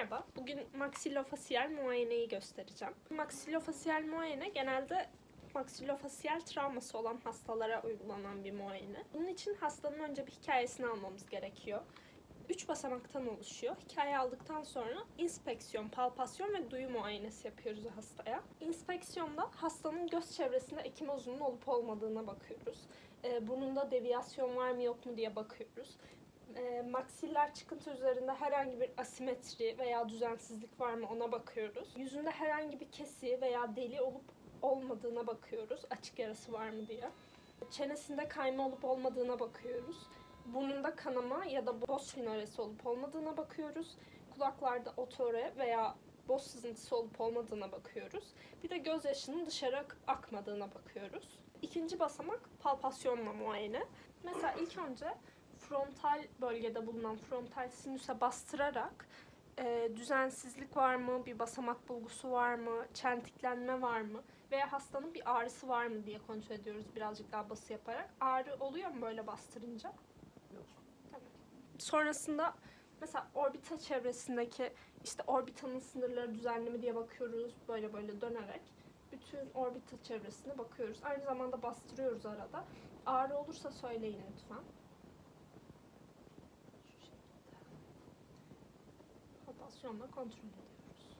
Merhaba, bugün maksilofasiyel muayeneyi göstereceğim. Maksilofasiyel muayene genelde maksilofasiyel travması olan hastalara uygulanan bir muayene. Bunun için hastanın önce bir hikayesini almamız gerekiyor. Üç basamaktan oluşuyor. Hikaye aldıktan sonra inspeksiyon, palpasyon ve duyu muayenesi yapıyoruz hastaya. İnspeksiyonda hastanın göz çevresinde ekimozunun olup olmadığına bakıyoruz. Ee, burnunda deviyasyon var mı yok mu diye bakıyoruz e, maksiller çıkıntı üzerinde herhangi bir asimetri veya düzensizlik var mı ona bakıyoruz. Yüzünde herhangi bir kesi veya deli olup olmadığına bakıyoruz. Açık yarası var mı diye. Çenesinde kayma olup olmadığına bakıyoruz. Burnunda kanama ya da boz finoresi olup olmadığına bakıyoruz. Kulaklarda otore veya boz sızıntısı olup olmadığına bakıyoruz. Bir de gözyaşının dışarı ak- akmadığına bakıyoruz. İkinci basamak palpasyonla muayene. Mesela ilk önce frontal bölgede bulunan frontal sinüse bastırarak e, düzensizlik var mı, bir basamak bulgusu var mı, çentiklenme var mı veya hastanın bir ağrısı var mı diye kontrol ediyoruz birazcık daha bası yaparak. Ağrı oluyor mu böyle bastırınca? Yok. Tamam. Sonrasında mesela orbita çevresindeki işte orbitanın sınırları düzenli mi diye bakıyoruz böyle böyle dönerek. Bütün orbita çevresine bakıyoruz. Aynı zamanda bastırıyoruz arada. Ağrı olursa söyleyin lütfen. Şu şekilde. Palpasyonla kontrol ediyoruz.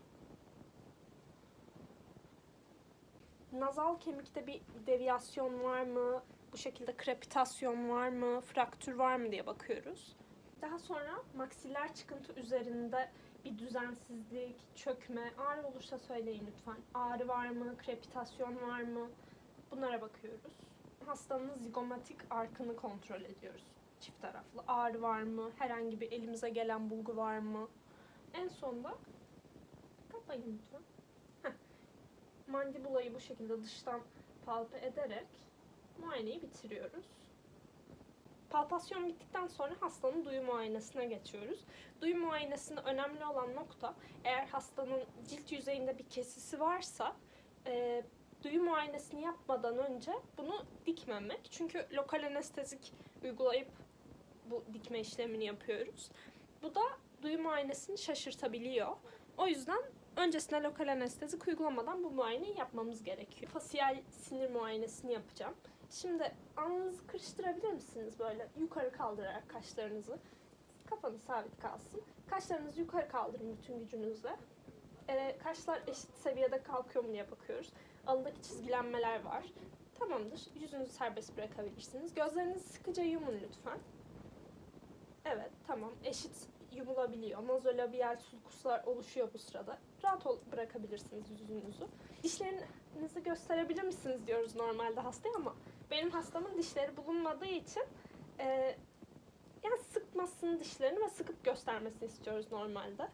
Nazal kemikte bir deviyasyon var mı? Bu şekilde krepitasyon var mı? Fraktür var mı diye bakıyoruz. Daha sonra maksiller çıkıntı üzerinde bir düzensizlik, çökme, ağrı olursa söyleyin lütfen. Ağrı var mı? Krepitasyon var mı? Bunlara bakıyoruz. Hastanın zigomatik arkını kontrol ediyoruz. Çift taraflı. Ağrı var mı? Herhangi bir elimize gelen bulgu var mı? En sonda lütfen. Heh. Mandibulayı bu şekilde dıştan palpe ederek muayeneyi bitiriyoruz. Palpasyon bittikten sonra hastanın duyu muayenesine geçiyoruz. Duyu muayenesinde önemli olan nokta eğer hastanın cilt yüzeyinde bir kesisi varsa e, duyu muayenesini yapmadan önce bunu dikmemek. Çünkü lokal anestezik uygulayıp bu dikme işlemini yapıyoruz. Bu da duyu muayenesini şaşırtabiliyor. O yüzden öncesinde lokal anestezik uygulamadan bu muayeneyi yapmamız gerekiyor. Fasiyel sinir muayenesini yapacağım. Şimdi alnınızı kırıştırabilir misiniz böyle yukarı kaldırarak kaşlarınızı? Kafanız sabit kalsın. Kaşlarınızı yukarı kaldırın bütün gücünüzle. Ee, kaşlar eşit seviyede kalkıyor mu diye bakıyoruz. Alındaki çizgilenmeler var. Tamamdır. Yüzünüzü serbest bırakabilirsiniz. Gözlerinizi sıkıca yumun lütfen. Evet, tamam. Eşit yumulabiliyor. Nazolabiyal sulkuslar oluşuyor bu sırada. Rahat ol bırakabilirsiniz yüzünüzü. Dişlerinizi gösterebilir misiniz diyoruz normalde hastaya ama benim hastamın dişleri bulunmadığı için e, yani sıkmasını dişlerini ve sıkıp göstermesini istiyoruz normalde.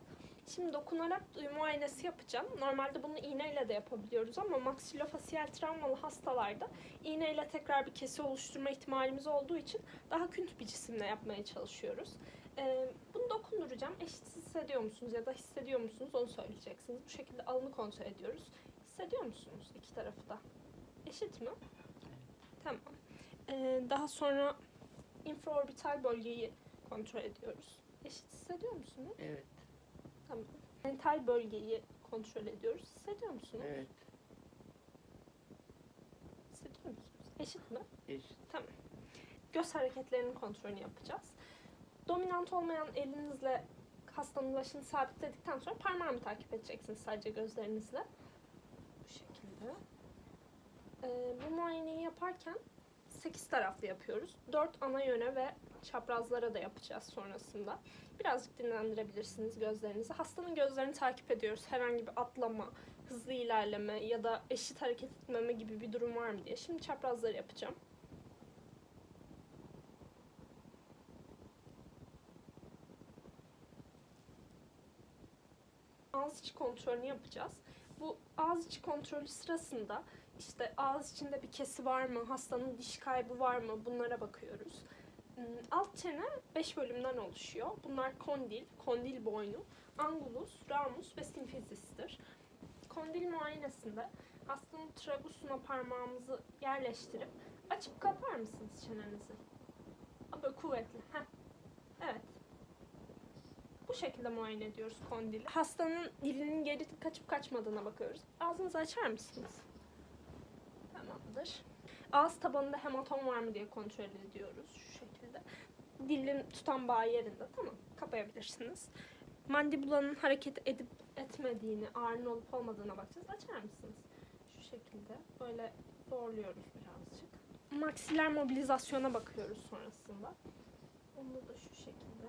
Şimdi dokunarak duyu muayenesi yapacağım. Normalde bunu iğneyle de yapabiliyoruz ama maksilofasiyel travmalı hastalarda iğneyle tekrar bir kesi oluşturma ihtimalimiz olduğu için daha künt bir cisimle yapmaya çalışıyoruz. Ee, dokunduracağım. Eşit hissediyor musunuz ya da hissediyor musunuz onu söyleyeceksiniz. Bu şekilde alını kontrol ediyoruz. Hissediyor musunuz iki tarafı da? Eşit mi? Tamam. Ee, daha sonra infraorbital bölgeyi kontrol ediyoruz. Eşit hissediyor musunuz? Evet. Tamam. Mental bölgeyi kontrol ediyoruz. Hissediyor musunuz? Evet. Hissediyor musunuz? Eşit mi? Eşit. Tamam. Göz hareketlerinin kontrolünü yapacağız. Dominant olmayan elinizle hastanın başını sabitledikten sonra parmağımı takip edeceksiniz sadece gözlerinizle. Bu şekilde. Ee, bu muayeneyi yaparken 8 taraflı yapıyoruz. 4 ana yöne ve çaprazlara da yapacağız sonrasında. Birazcık dinlendirebilirsiniz gözlerinizi. Hastanın gözlerini takip ediyoruz. Herhangi bir atlama, hızlı ilerleme ya da eşit hareket etmeme gibi bir durum var mı diye. Şimdi çaprazları yapacağım. Ağız içi kontrolünü yapacağız. Bu ağız içi kontrolü sırasında işte ağız içinde bir kesi var mı, hastanın diş kaybı var mı bunlara bakıyoruz. Hmm, Alt çene 5 bölümden oluşuyor. Bunlar kondil, kondil boynu, angulus, ramus ve simfizistir. Kondil muayenesinde hastanın trabusuna parmağımızı yerleştirip açıp kapar mısınız çenenizi? Böyle kuvvetli. Heh. Evet. Şekilde muayene ediyoruz kondili. Hastanın dilinin geri kaçıp kaçmadığına bakıyoruz. Ağzınızı açar mısınız? Tamamdır. Ağız tabanında hematom var mı diye kontrol ediyoruz şu şekilde. Dilin tutan bağı yerinde tamam kapayabilirsiniz. Mandibulanın hareket edip etmediğini, ağrının olup olmadığına bakacağız. Açar mısınız? Şu şekilde böyle zorluyoruz birazcık. Maksiler mobilizasyona bakıyoruz sonrasında. Onu da şu şekilde.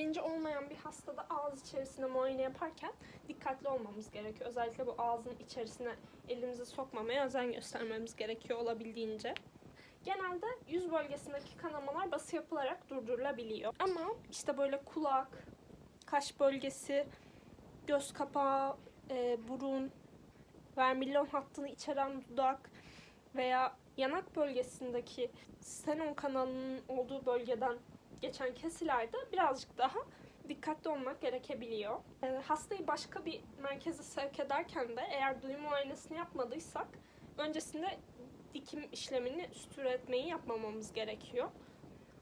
Bilinci olmayan bir hastada ağız içerisine muayene yaparken dikkatli olmamız gerekiyor. Özellikle bu ağzın içerisine elimizi sokmamaya özen göstermemiz gerekiyor olabildiğince. Genelde yüz bölgesindeki kanamalar bası yapılarak durdurulabiliyor. Ama işte böyle kulak, kaş bölgesi, göz kapağı, e, burun, vermilion hattını içeren dudak veya yanak bölgesindeki stenon kanalının olduğu bölgeden geçen kesilerde birazcık daha dikkatli olmak gerekebiliyor. Ee, hastayı başka bir merkeze sevk ederken de eğer duyum muayenesini yapmadıysak öncesinde dikim işlemini üstüre etmeyi yapmamamız gerekiyor.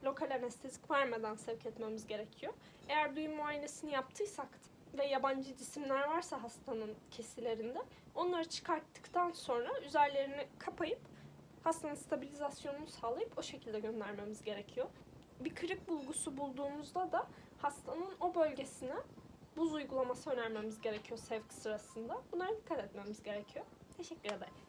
Lokal anestezik vermeden sevk etmemiz gerekiyor. Eğer duyum muayenesini yaptıysak ve yabancı cisimler varsa hastanın kesilerinde onları çıkarttıktan sonra üzerlerini kapayıp hastanın stabilizasyonunu sağlayıp o şekilde göndermemiz gerekiyor bir kırık bulgusu bulduğumuzda da hastanın o bölgesine buz uygulaması önermemiz gerekiyor sevk sırasında. Bunlara dikkat etmemiz gerekiyor. Teşekkür ederim.